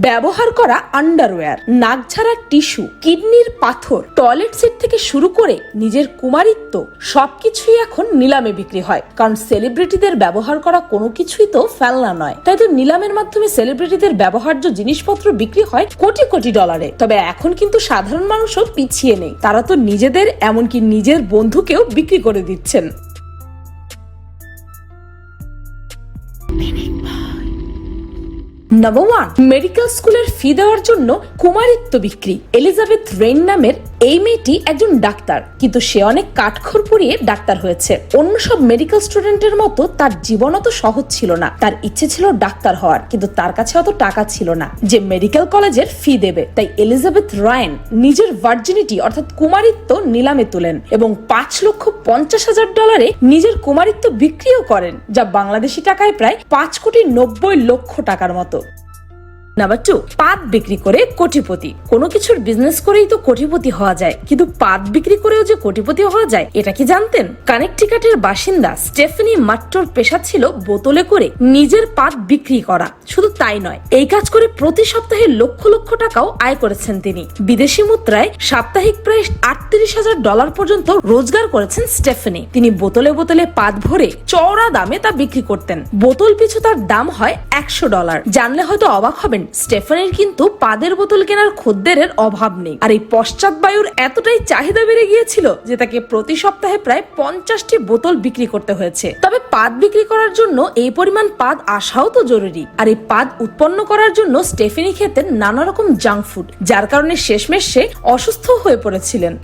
ব্যবহার করা আন্ডারওয়্যার নাক ছাড়া টিস্যু কিডনির পাথর টয়লেট সিট থেকে শুরু করে নিজের কুমারিত্ব, সবকিছুই এখন নিলামে বিক্রি হয়। কারণ সেলিব্রিটিদের ব্যবহার করা কোনো কিছুই তো ফেলনা নয়। তাই তো নিলামের মাধ্যমে সেলিব্রিটিদের ব্যবহার্য জিনিসপত্র বিক্রি হয় কোটি কোটি ডলারে তবে এখন কিন্তু সাধারণ মানুষও পিছিয়ে নেই। তারা তো নিজেদের, এমনকি নিজের বন্ধুকেও বিক্রি করে দিচ্ছেন। নাম্বার ওয়ান মেডিকেল স্কুলের ফি দেওয়ার জন্য কুমারিত্ব বিক্রি। এলিজাবেথ রেইন নামের এই মেয়েটি একজন ডাক্তার, কিন্তু সে অনেক কাঠখড় পুড়িয়ে ডাক্তার হয়েছে। অন্য সব মেডিকেল স্টুডেন্টের মতো তার জীবন অত সহজ ছিল না। তার ইচ্ছে ছিল ডাক্তার হওয়ার, কিন্তু তার কাছে অত টাকা ছিল না, যে মেডিকেল কলেজের ফি দেবে। তাই এলিজাবেথ রায়ন নিজের ভার্জিনিটি অর্থাৎ কুমারিত্ব, নিলামে তোলেন এবং পাঁচ লক্ষ পঞ্চাশ হাজার ডলারে নিজের কুমারিত্ব বিক্রিও করেন, যা বাংলাদেশি টাকায় প্রায় পাঁচ কোটি নব্বই লক্ষ টাকার মতো। নাম্বার টু পাত বিক্রি করে কোটিপতি। কোনো কিছুর বিজনেস করেই তো কোটিপতি হওয়া যায়। কিন্তু পাত বিক্রি করেও যে কোটিপতি হওয়া যায়, এটা কি জানতেন? কানেকটিকাটের বাসিন্দা স্টেফেনি মাট্টোর পেশা ছিল বোতলে করে নিজের পাত বিক্রি করা। শুধু তাই নয়, এই কাজ করে প্রতি সপ্তাহে লক্ষ লক্ষ টাকাও আয় করেছেন তিনি। বিদেশি মুদ্রায় সাপ্তাহিক প্রায় আটত্রিশ হাজার ডলার পর্যন্ত রোজগার করেছেন স্টেফেনি তিনি বোতলে বোতলে পাত ভরে চওড়া দামে তা বিক্রি করতেন। বোতল পিছু তার দাম হয় একশো ডলার। জানলে হয়তো অবাক হবেন স্টেফানের কিন্তু পাদের বোতল কেনার খদ্দেরের অভাব নেই। আর এই পশ্চাৎ বায়ুর এতটাই চাহিদা বেড়ে গিয়েছিল যে তাকে প্রতি সপ্তাহে প্রায় পঞ্চাশটি বোতল বিক্রি করতে হয়েছে। তবে পাদ বিক্রি করার জন্য এই পরিমাণ পাদ আসাও তো জরুরি। আর এই পাদ উৎপন্ন করার জন্য স্টেফেনি খেতেন নানা রকম জাঙ্ক ফুড, যার কারণে শেষমেশ সে অসুস্থ হয়ে পড়েছিলেন।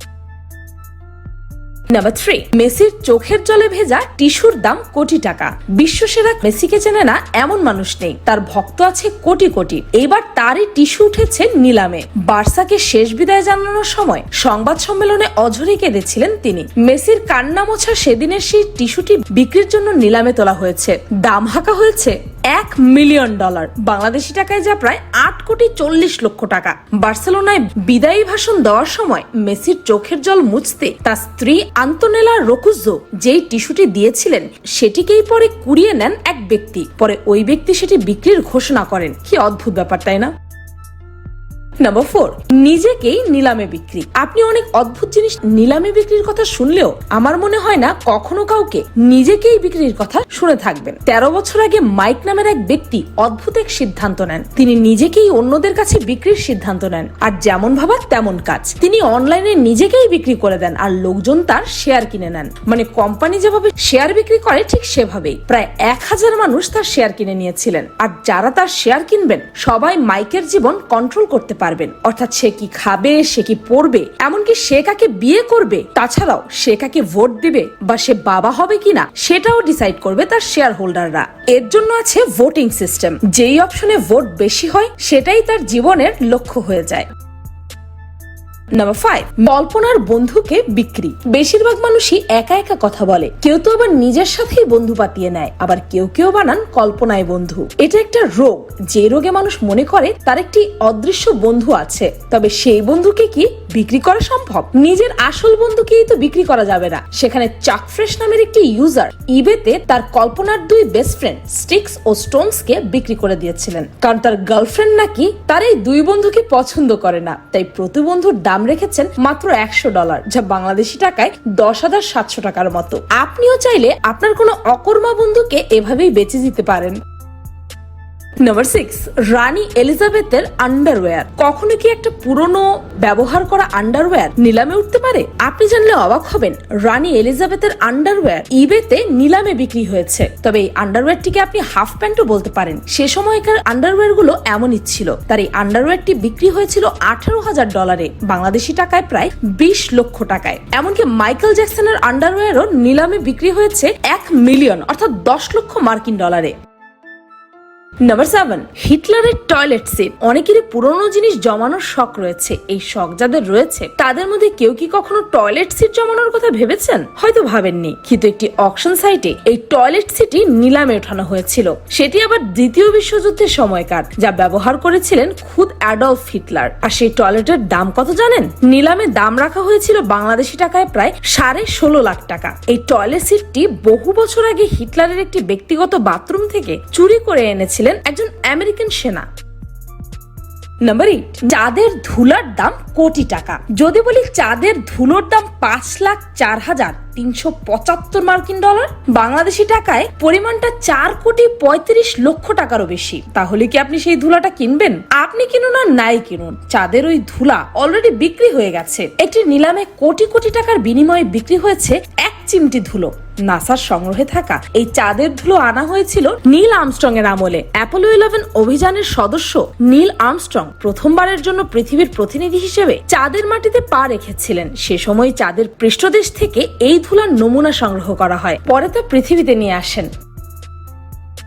নাম্বার থ্রি মেসির চোখের জলে ভেজা টিস্যুর দাম কোটি টাকা। বিশ্বসেরা মেসিকে চেনে না এমন মানুষ নেই। তার ভক্ত আছে কোটি কোটি। এবার তারই টিস্যু উঠেছে নিলামে। বার্সাকে শেষ বিদায় জানানোর সময় সংবাদ সম্মেলনে অঝরে কেঁদেছিলেন তিনি। মেসির কান্না মোছা সেদিনের সেই টিস্যুটি বিক্রির জন্য নিলামে তোলা হয়েছে। দাম হাঁকা হয়েছে এক মিলিয়ন ডলার। বাংলাদেশি টাকায় যা প্রায় আট কোটি চল্লিশ লক্ষ টাকা। বার্সেলোনায় বিদায়ী ভাষণ দেওয়ার সময় মেসির চোখের জল মুছতে তার স্ত্রী আন্তনেলা রকুজো যেই টিস্যুটি দিয়েছিলেন, সেটিকেই পরে কুড়িয়ে নেন এক ব্যক্তি। পরে ওই ব্যক্তি সেটি বিক্রির ঘোষণা করেন। কি অদ্ভুত ব্যাপার, তাই না? নাম্বার ফোর নিজেকেই নিলামে বিক্রি। আপনি অনেক অদ্ভুত জিনিস নিলামে বিক্রির কথা শুনলেও আমার মনে হয় না কখনো কাউকে নিজেকেই বিক্রির কথা শুনে থাকবেন। তেরো বছর আগে মাইক নামের এক ব্যক্তি অদ্ভুত এক সিদ্ধান্ত নেন। তিনি নিজেকেই অন্যদের কাছে বিক্রির সিদ্ধান্ত নেন, আর যেমন ভাবার তেমন কাজ। তিনি অনলাইনে নিজেকেই বিক্রি করে দেন, আর লোকজন তার শেয়ার কিনে নেন। মানে কোম্পানি যেভাবে শেয়ার বিক্রি করে, ঠিক সেভাবেই। প্রায় এক হাজার মানুষ তার শেয়ার কিনে নিয়েছিলেন, আর যারা তার শেয়ার কিনবেন, সবাই মাইকের জীবন কন্ট্রোল করতে পারবেন। অর্থাৎ সে কি খাবে, সে কি পড়বে? এমনকি সে কাকে বিয়ে করবে, তাছাড়াও সে কাকে ভোট দিবে বা সে বাবা হবে কিনা, সেটাও ডিসাইড করবে তার শেয়ার হোল্ডাররা এর জন্য আছে ভোটিং সিস্টেম যেই অপশনে ভোট বেশি হয়, সেটাই তার জীবনের লক্ষ্য হয়ে যায়। নাম্বার ফাইভ কল্পনার বন্ধুকে বিক্রি। বেশিরভাগ মানুষই একা একা কথা বলে। কেউ তো আবার নিজের সাথেই বন্ধু পাতিয়ে নেয়। আবার কেউ কেউ বানান কল্পনায় বন্ধু। এটা একটা রোগ। যে রোগে মানুষ মনে করে, তার একটি অদৃশ্য বন্ধু আছে। তবে সেই বন্ধুকে কি বিক্রি করা সম্ভব? নিজের আসল বন্ধুকেই তো বিক্রি করা যাবে না। সেখানে চাক ফ্রেশ নামের একটি ইউজার ইবেতে তার কল্পনার দুই বেস্ট ফ্রেন্ড স্টিক্স ও স্টোনস কে বিক্রি করে দিয়েছিলেন। কারণ তার গার্লফ্রেন্ড নাকি তার এই দুই বন্ধুকে পছন্দ করে না। তাই প্রতিবন্ধুর দাম রেখেছেন মাত্র একশো ডলার যা বাংলাদেশি টাকায় দশ হাজার সাতশো টাকার মতো। আপনিও চাইলে আপনার কোনো অকর্মা বন্ধুকে এভাবেই বেঁচে দিতে পারেন। নাম্বার সিক্স রানী এলিজাবেথের আন্ডারওয়্যার কখনো কি একটা পুরনো ব্যবহার করা আন্ডারওয়্যার নিলামে উঠতে পারে? আপনি জানলে অবাক হবেন রানী এলিজাবেথের আন্ডারওয়্যার ইবেতে নিলামে বিক্রি হয়েছে। তবে এই আন্ডারওয়্যারটিকে আপনি হাফ প্যান্টও বলতে পারেন। সে সময়কার আন্ডারওয়্যারগুলো এমনই ছিল। তার এই আন্ডারওয়্যারটি বিক্রি হয়েছিল আঠারো হাজার ডলারে বাংলাদেশি টাকায় প্রায় বিশ লক্ষ টাকায়। এমনকি মাইকেল জ্যাকসনের আন্ডারওয়্যারও নিলামে বিক্রি হয়েছে এক মিলিয়ন অর্থাৎ দশ লক্ষ মার্কিন ডলারে নাম্বার সেভেন হিটলারের টয়লেট সিট অনেকেরই পুরনো জিনিস জমানোর শখ রয়েছে। এই শখ যাদের রয়েছে, তাদের মধ্যে কেউ কি কখনো টয়লেট সিট জমানোর কথা ভেবেছেন? হয়তো ভাবেননি। কিন্তু একটি অকশন সাইটে এই টয়লেট সিটি নিলামে ওঠানো হয়েছিল। সেটি আবার দ্বিতীয় বিশ্বযুদ্ধের সময়কার, যা ব্যবহার করেছিলেন খুদ অ্যাডলফ হিটলার। আর সেই টয়লেটের দাম কত জানেন? নিলামে দাম রাখা হয়েছিল বাংলাদেশি টাকায় প্রায় সাড়ে ষোলো লাখ টাকা। এই টয়লেট সিটটি বহু বছর আগে হিটলারের একটি ব্যক্তিগত বাথরুম থেকে চুরি করে এনেছিলেন একজন আমেরিকান সেনা। নাম্বার এইট চাঁদের ধুলার দাম কোটি টাকা। যদি বলি চাঁদের ধুলোর দাম পাঁচ লাখ চার হাজার তিনশো পঁচাত্তর মার্কিন ডলার বাংলাদেশি টাকায় পরিমাণটা চার কোটি পঁয়ত্রিশ লক্ষ টাকারও বেশি। তাহলে কি আপনি সেই ধুলাটা কিনবেন? আপনি কিনুন আর নাই কিনুন। চাঁদের ওই ধুলা অলরেডি বিক্রি হয়ে গেছে। একটি নিলামে কোটি কোটি টাকার বিনিময়ে বিক্রি হয়েছে এক চিমটি ধুলো। নাসার সংগ্রহে থাকা এই চাঁদের ধুলো আনা হয়েছিল নীল আর্মস্ট্রং এর আমলে। অ্যাপোলো ইলেভেন অভিযানের সদস্য নীল আর্মস্ট্রং প্রথমবারের জন্য পৃথিবীর প্রতিনিধি হিসেবে চাঁদের মাটিতে পা রেখেছিলেন। সে সময় চাঁদের পৃষ্ঠদেশ থেকে এই ধুলার নমুনা সংগ্রহ করা হয়। পরে তা পৃথিবীতে নিয়ে আসেন।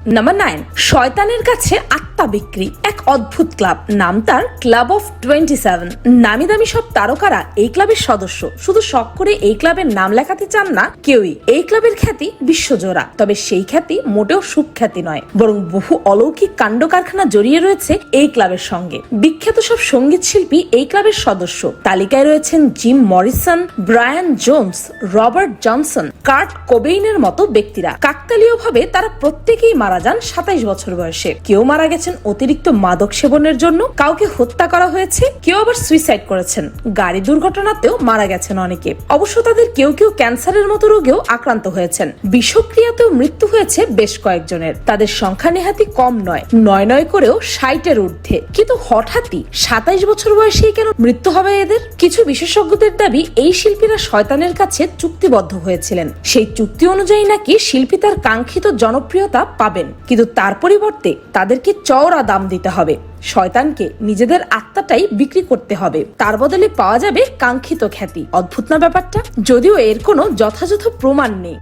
নাম্বার নাইন শয়তানের কাছে আত্মা বিক্রি, এক অদ্ভুত ক্লাব। নাম তার ক্লাব অফ টোয়েন্টি সেভেন নামি দামি সব তারকারা এই ক্লাবের সদস্য। শুধু শখ করে এই ক্লাবের নাম লেখাতে চান না কেউই। এই ক্লাবের খ্যাতি বিশ্বজোড়া। তবে সেই খ্যাতি মোটেও সুখ্যাতি নয়। বরং বহু অলৌকিক কাণ্ড কারখানা জড়িয়ে রয়েছে এই ক্লাবের সঙ্গে। বিখ্যাত সব সংগীত শিল্পী এই ক্লাবের সদস্য। তালিকায় রয়েছেন Jim Morrison, Brian Jones Robert Johnson, Kurt কোবেইনের মতো ব্যক্তিরা। কাকতালীয়ভাবে তারা প্রত্যেকেই মারা যান সাতাইশ বছর বয়সে। কেউ মারা গেছেন অতিরিক্ত মাদক সেবনের জন্য, কাউকে হত্যা করা হয়েছে, কেউ আবার সুইসাইড করেছেন। গাড়ি দুর্ঘটনাতেও মারা গেছেন অনেকে। অবশ্য তাদের কেউ কেউ ক্যান্সারের মতো রোগেও আক্রান্ত হয়েছেন। বিষক্রিয়াতেও মৃত্যু হয়েছে বেশ কয়েকজনের। তাদের সংখ্যা নেহাতি কম নয়। নয় নয় করেও ষাটের ঊর্ধ্বে। কিন্তু হঠাৎই সাতাইশ বছর বয়সেই কেন মৃত্যু হবে এদের? কিছু বিশেষজ্ঞদের দাবি, এই শিল্পীরা শয়তানের কাছে চুক্তিবদ্ধ হয়েছিলেন। সেই চুক্তি অনুযায়ী নাকি শিল্পী তার কাঙ্ক্ষিত জনপ্রিয়তা পাবেন কিন্তু তার পরিবর্তে তাদেরকে চওড়া দাম দিতে হবে। শয়তানকে নিজেদের আত্মাটাই বিক্রি করতে হবে। তার বদলে পাওয়া যাবে কাঙ্ক্ষিত খ্যাতি। অদ্ভুত না ব্যাপারটা? যদিও এর কোনো যথাযথ প্রমাণ নেই।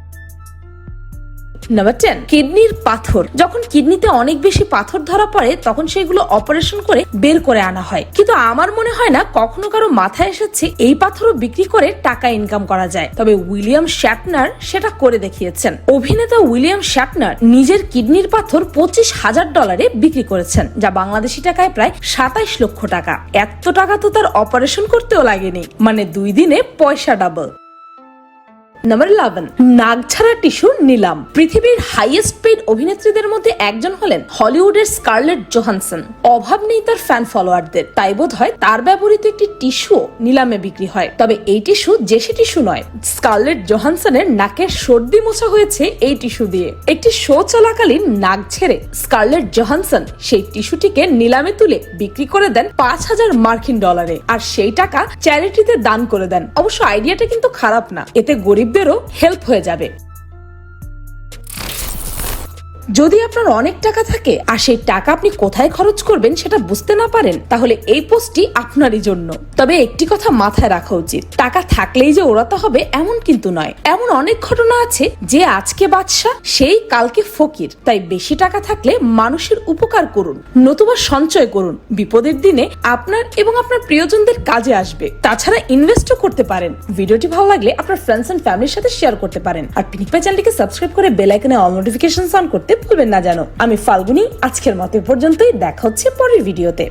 নাম্বার টেন কিডনির পাথর। যখন কিডনিতে অনেক বেশি পাথর ধরা পড়ে, তখন সেগুলো অপারেশন করে বের করে আনা হয়। কিন্তু আমার মনে হয় না কখনো কারও মাথায় এসেছে এই পাথরও বিক্রি করে টাকা ইনকাম করা যায়। তবে উইলিয়াম শ্যাটনার সেটা করে দেখিয়েছেন। অভিনেতা উইলিয়াম শ্যাটনার নিজের কিডনির পাথর পঁচিশ হাজার ডলারে বিক্রি করেছেন, যা বাংলাদেশি টাকায় প্রায় সাতাইশ লক্ষ টাকা। এত টাকা তো তার অপারেশন করতেও লাগেনি। মানে দুই দিনে পয়সা ডাবল নাম্বার ইলেভেন নাগছাড়া টিস্যু নিলাম পৃথিবীর হাইয়েস্ট পেইড অভিনেত্রীদের মধ্যে একজন হলেন হলিউডের স্কারলেট জোহানসন অভাব নেই তার ফ্যান ফলোয়ারদের তাই বোধ হয় তার ব্যবহৃত একটি টিস্যু নিলামে বিক্রি হয়। তবে এই টিস্যু যে সে টিস্যু নয় স্কারলেট জোহানসনের নাকের সর্দি মোছা হয়েছে এই টিস্যু দিয়ে। একটি শো চলাকালীন নাক ছেড়ে স্কারলেট জোহানসন সেই টিস্যুটিকে নিলামে তুলে বিক্রি করে দেন পাঁচ হাজার মার্কিন ডলারে, আর সেই টাকা চ্যারিটিতে দান করে দেন। অবশ্য আইডিয়াটা কিন্তু খারাপ না। এতে গরিবদেরও হেল্প হয়ে যাবে। যদি আপনার অনেক টাকা থাকে আর সেই টাকা আপনি কোথায় খরচ করবেন সেটা বুঝতে না পারেন, তাহলে এই পোস্টটি আপনারই জন্য। তবে একটি কথা মাথায় রাখা উচিত, টাকা থাকলেই যে ওড়াতে হবে এমন কিন্তু নয়। এমন অনেক ঘটনা আছে যে আজকে বাদশাহ, সেই কালকে ফকির। তাই বেশি টাকা থাকলে মানুষের উপকার করুন, নতুবা সঞ্চয় করুন। বিপদের দিনে আপনার এবং আপনার প্রিয়জনদের কাজে আসবে। তাছাড়া ইনভেস্টও করতে পারেন। ভিডিওটি ভালো লাগলে আপনার ফ্রেন্ডস এন্ড ফ্যামিলির সাথে শেয়ার করতে পারেন। আর পিনিক চ্যানেলটিকে সাবস্ক্রাইব করে বেল আইকনে অল নোটিফিকেশন অন করতে ভুলবেন না জানো। আমি ফাল্গুনি আজকের মতো পর্যন্তই। দেখা হচ্ছে পরের ভিডিওতে।